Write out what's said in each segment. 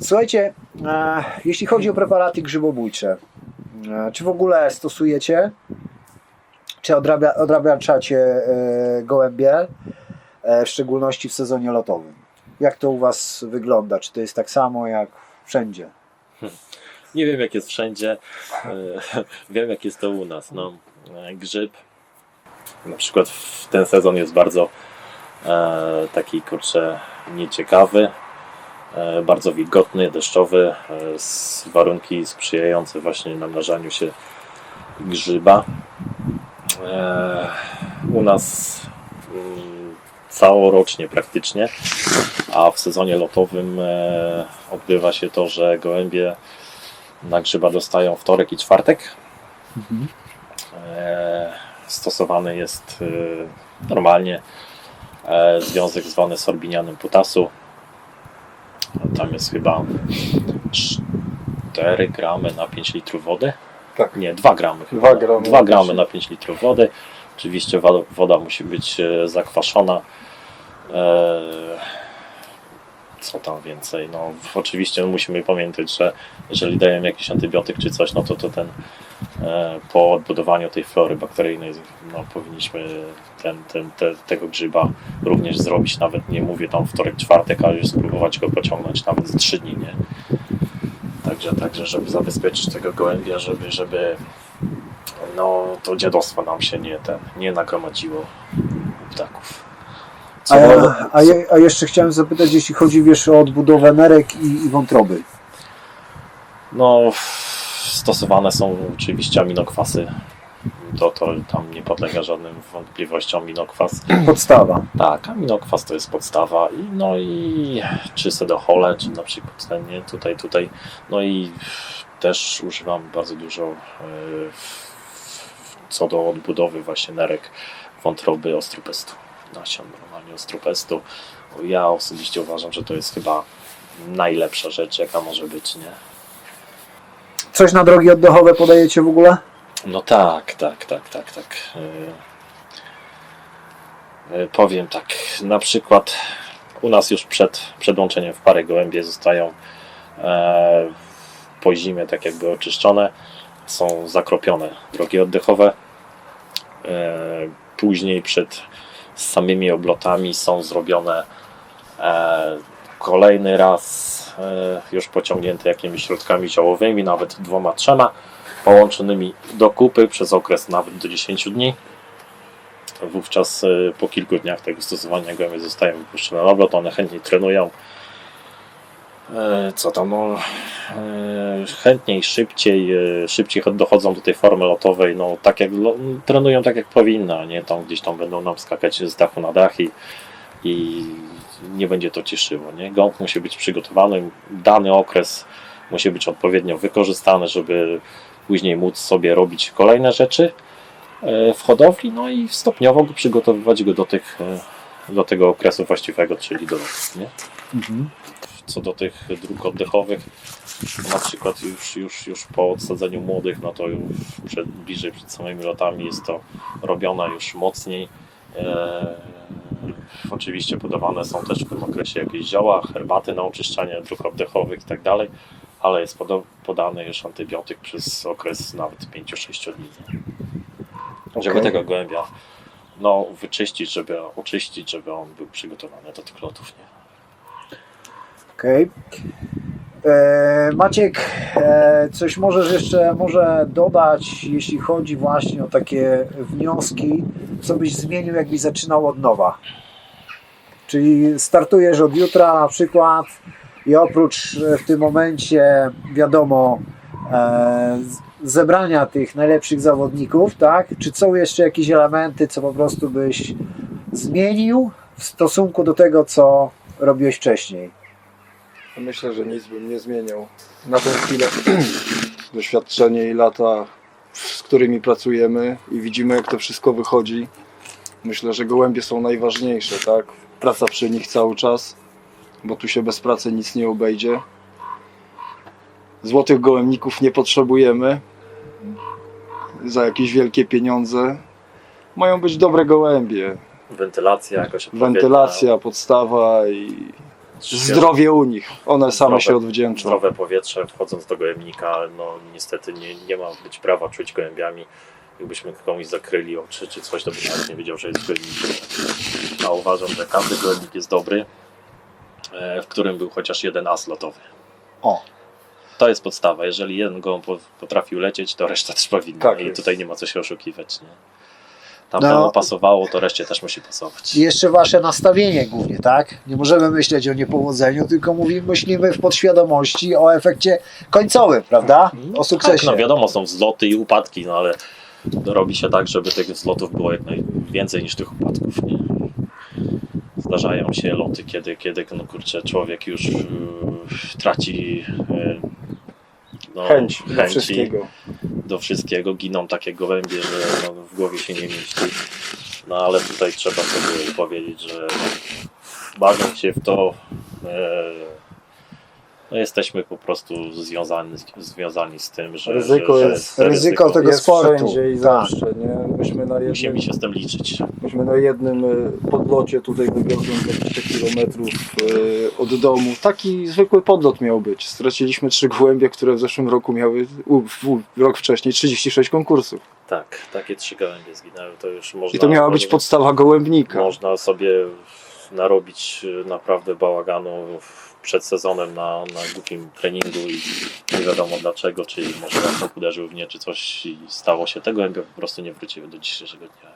Słuchajcie, e, jeśli chodzi o preparaty grzybobójcze, e, czy w ogóle stosujecie, czy odrabia, odrabiaczacie e, gołębie, e, w szczególności w sezonie lotowym? Jak to u Was wygląda? Czy to jest tak samo jak wszędzie? Nie wiem jak jest wszędzie, e, wiem jak jest to u nas. No, e, grzyb na przykład w ten sezon jest bardzo e, taki kurczę nieciekawy, e, bardzo wilgotny, deszczowy, e, z warunki sprzyjające właśnie namnażaniu się grzyba. E, u nas mm, całorocznie praktycznie, a w sezonie lotowym e, odbywa się to, że gołębie na grzyba dostają wtorek i czwartek. E, stosowany jest e, normalnie związek zwany sorbinianem putasu. Tam jest chyba 4 gramy na 5 litrów wody. Tak. Nie, 2 gramy. chyba. Dwa gramy 2 na gramy na 5 litrów wody. Oczywiście woda musi być zakwaszona. Co tam więcej? No, oczywiście musimy pamiętać, że jeżeli dajemy jakiś antybiotyk czy coś, no to, to ten e, po odbudowaniu tej flory bakteryjnej no, powinniśmy ten, ten, te, tego grzyba również zrobić. Nawet nie mówię tam wtorek, czwartek, ale już spróbować go pociągnąć nawet z 3 dni, nie? Także, także żeby zabezpieczyć tego gołębia, żeby, żeby no, to dziadostwo nam się nie, ten, nie nagromadziło u A, ja, a, je, a jeszcze chciałem zapytać, jeśli chodzi wiesz, o odbudowę nerek i, i wątroby. No, stosowane są oczywiście aminokwasy. To, to tam nie podlega żadnym wątpliwościom aminokwas. Podstawa. Tak, aminokwas to jest podstawa. I, no i czy sedochole, czy na przykład ten, nie, tutaj, tutaj. No i też używam bardzo dużo e, w- co do odbudowy właśnie nerek wątroby ostropestu. Nasion normalnie ostropestu. Ja osobiście uważam, że to jest chyba najlepsza rzecz, jaka może być, nie? Coś na drogi oddechowe podajecie w ogóle? No tak, tak, tak, tak, tak. Yy, Powiem tak, na przykład u nas już przed przedłączeniem w parę gołębie zostają e, po zimie tak jakby oczyszczone, są zakropione drogi oddechowe. E, Później przed samymi oblotami są zrobione e, kolejny raz e, już pociągnięte jakimiś środkami ziołowymi, nawet dwoma, trzema połączonymi do kupy przez okres nawet do 10 dni. Wówczas e, po kilku dniach tego stosowania gołębie zostają wypuszczone na oblot, one chętniej trenują. E, Co tam, no, e, chętniej, szybciej, e, szybciej dochodzą do tej formy lotowej, no tak jak, trenują tak jak powinno, nie tam gdzieś tam będą nam skakać z dachu na dach i, i nie będzie to cieszyło, nie? Gąb musi być przygotowany, dany okres musi być odpowiednio wykorzystany, żeby później móc sobie robić kolejne rzeczy w hodowli, no i stopniowo go przygotowywać go do, tych, do tego okresu właściwego, czyli do lotu. Nie? Co do tych dróg oddechowych, na przykład już, już, już po odsadzeniu młodych, no to już przed, bliżej przed samymi lotami jest to robione już mocniej. E, oczywiście podawane są też w tym okresie jakieś zioła, herbaty na oczyszczanie dróg oddechowych i tak dalej, ale jest poda- podany już antybiotyk przez okres nawet 5-6 dni. Żeby tego gołębia no, wyczyścić, żeby oczyścić, żeby on był przygotowany do tych lotów. Nie? Okej. E, Maciek, e, coś możesz jeszcze może dodać, jeśli chodzi właśnie o takie wnioski, co byś zmienił, jakbyś zaczynał od nowa? Czyli startujesz od jutra na przykład i oprócz e, w tym momencie, wiadomo, zebrania tych najlepszych zawodników, tak? Czy są jeszcze jakieś elementy, co po prostu byś zmienił w stosunku do tego, co robiłeś wcześniej? Myślę, że nic bym nie zmieniał. Na tę chwilę doświadczenie i lata, z którymi pracujemy i widzimy, jak to wszystko wychodzi. Myślę, że gołębie są najważniejsze, tak? Praca przy nich cały czas. bo tu się bez pracy nic nie obejdzie. Złotych gołębników nie potrzebujemy za jakieś wielkie pieniądze. Mają być dobre gołębie. Wentylacja jakoś Wentylacja, podstawa i zdrowie u nich. One same Zdrowe- się odwdzięczą. zdrowe powietrze wchodząc do gołębnika, no niestety nie, nie ma być prawa czuć gołębiami. Jakbyśmy komuś zakryli oczy czy coś, to by nawet nie wiedział, że jest gołębnikiem. A uważam, że każdy gołębnik jest dobry, e, w którym był chociaż jeden as lotowy. O. To jest podstawa. Jeżeli jeden gołąb po- potrafił lecieć, to reszta też powinna. Tak I jest. tutaj nie ma co się oszukiwać. Nie? Tam No. pasowało, to reszcie też musi pasować. I jeszcze wasze nastawienie głównie, tak? Nie możemy myśleć o niepowodzeniu, tylko mówimy, myślimy w podświadomości o efekcie końcowym, prawda? O sukcesie. Tak, no wiadomo, są wzloty i upadki, no ale robi się tak, żeby tych wzlotów było jak najwięcej niż tych upadków. Nie? Zdarzają się loty, kiedy, kiedy no kurczę, człowiek już yy, traci yy, no, Chęć do wszystkiego. Do wszystkiego. Giną takie gołębie, że no, w głowie się nie mieści. No ale tutaj trzeba sobie powiedzieć, że bawiąc się w to, e, no, jesteśmy po prostu związani, związani z tym, że Ryzyko że, jest- że ryzyko tego Jest wszędzie i Tak. zawsze, nie? Myśmy na jednym, Musimy się z tym liczyć. myśmy na jednym y, podlocie tutaj wywiozłem 20 km od domu. Taki zwykły podlot miał być. Straciliśmy trzy gołębie, które w zeszłym roku miały, u, w, rok wcześniej 36 konkursów. Tak, takie trzy gołębie zginęły, to już można... I to miała być podstawa gołębnika. Można sobie narobić e, naprawdę bałaganu przed sezonem na, na głupim treningu i nie wiadomo dlaczego, czy może laptop uderzył w nie, czy coś i stało się. Te gołębie po prostu nie wróciły do dzisiejszego dnia.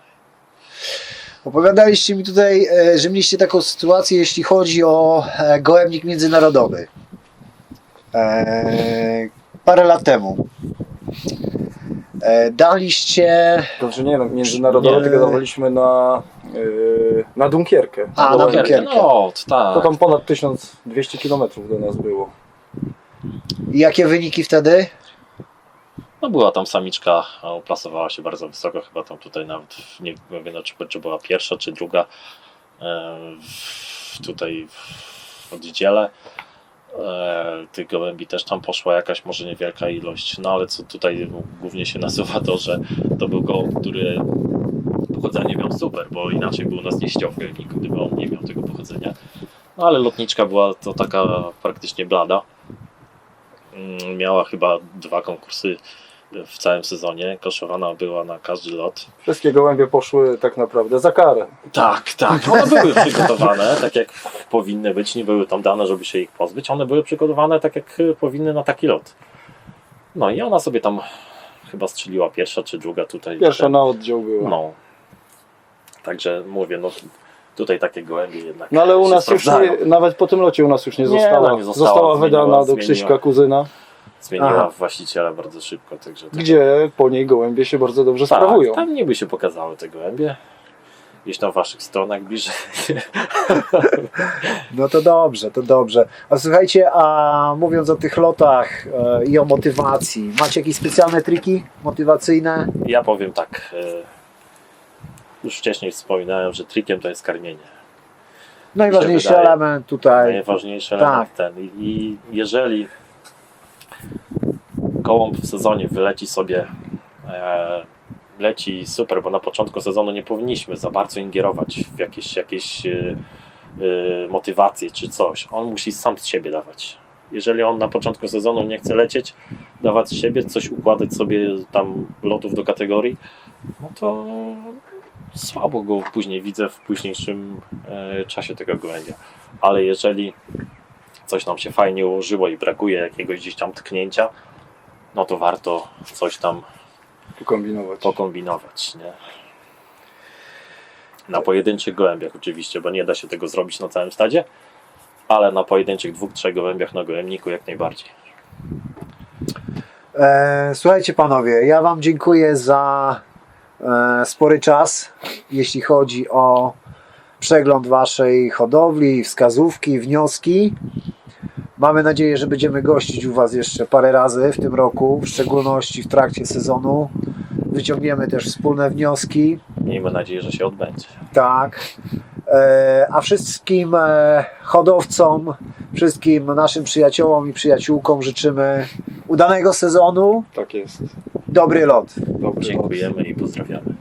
Opowiadaliście mi tutaj, e, że mieliście taką sytuację, jeśli chodzi o e, gołębnik międzynarodowy. E, parę lat temu. E, daliście. Znaczy nie no, międzynarodowe, Nie. tylko dawaliśmy na, y, na Dunkierkę. A, na. Dunkierkę. No, to To tak. tam ponad 1200 km do nas było. Jakie wyniki wtedy? No była tam samiczka, a plasowała się bardzo wysoko, chyba tam tutaj nawet, nie wiem czy, czy była pierwsza, czy druga e, w, tutaj w oddziale. E, tych gołębi też tam poszła jakaś może niewielka ilość, no ale co tutaj głównie się nasuwa to, że to był gołąb, który bo inaczej by u nas nie ściął w gołębniku, gdyby on nie miał tego pochodzenia. No ale lotniczka była to taka praktycznie blada. Mm, Miała chyba dwa konkursy w całym sezonie. Koszowana była na każdy lot. Wszystkie gołębie poszły tak naprawdę za karę. Tak, tak. One były przygotowane tak jak powinny być. Nie były tam dane, żeby się ich pozbyć. One były przygotowane tak jak powinny na taki lot. No i ona sobie tam chyba strzeliła pierwsza czy druga tutaj. Pierwsza Ten- na oddział była. No. Także mówię, no tutaj takie gołębie jednak. No ale u nas już nie, nawet po tym locie u nas już nie Nie, została. no nie została, została wydana do. Krzyśka kuzyna, Zmieniła Aha. właściciela bardzo szybko. Także tak. gdzie po niej gołębie się bardzo dobrze tak, sprawują. Tam niby się pokazały te gołębie. Gdzieś na waszych stronach bliżej. No to dobrze, to dobrze. A słuchajcie, a mówiąc o tych lotach e, i o motywacji, macie jakieś specjalne triki motywacyjne? Ja powiem tak. e, Już wcześniej wspominałem, że trikiem to jest karmienie. Najważniejszy wydaje- element tutaj. Najważniejszy Tak. element ten. I- I jeżeli gołąb w sezonie wyleci sobie, e, leci super, bo na początku sezonu nie powinniśmy za bardzo ingerować w jakieś, jakieś e, e, motywacje czy coś. On musi sam z siebie dawać. Jeżeli on na początku sezonu nie chce lecieć, dawać z siebie, coś układać sobie tam lotów do kategorii, no to słabo go później widzę w późniejszym e, czasie tego gołębia. Ale jeżeli coś nam się fajnie ułożyło i brakuje jakiegoś gdzieś tam tknięcia, no to warto coś tam Pokombinować. pokombinować, nie? Na pojedynczych gołębiach oczywiście, bo nie da się tego zrobić na całym stadzie, ale na pojedynczych dwóch, trzech gołębiach na gołębniku jak najbardziej. E, słuchajcie panowie, ja wam dziękuję za spory czas, jeśli chodzi o przegląd waszej hodowli, wskazówki, wnioski. Mamy nadzieję, że będziemy gościć u was jeszcze parę razy w tym roku, w szczególności w trakcie sezonu. Wyciągniemy też wspólne wnioski. Miejmy nadzieję, że się odbędzie. Tak. E, A wszystkim e, hodowcom, wszystkim naszym przyjaciołom i przyjaciółkom życzymy udanego sezonu, Tak jest. dobry lot. Dobry lot. Dziękujemy i pozdrawiamy.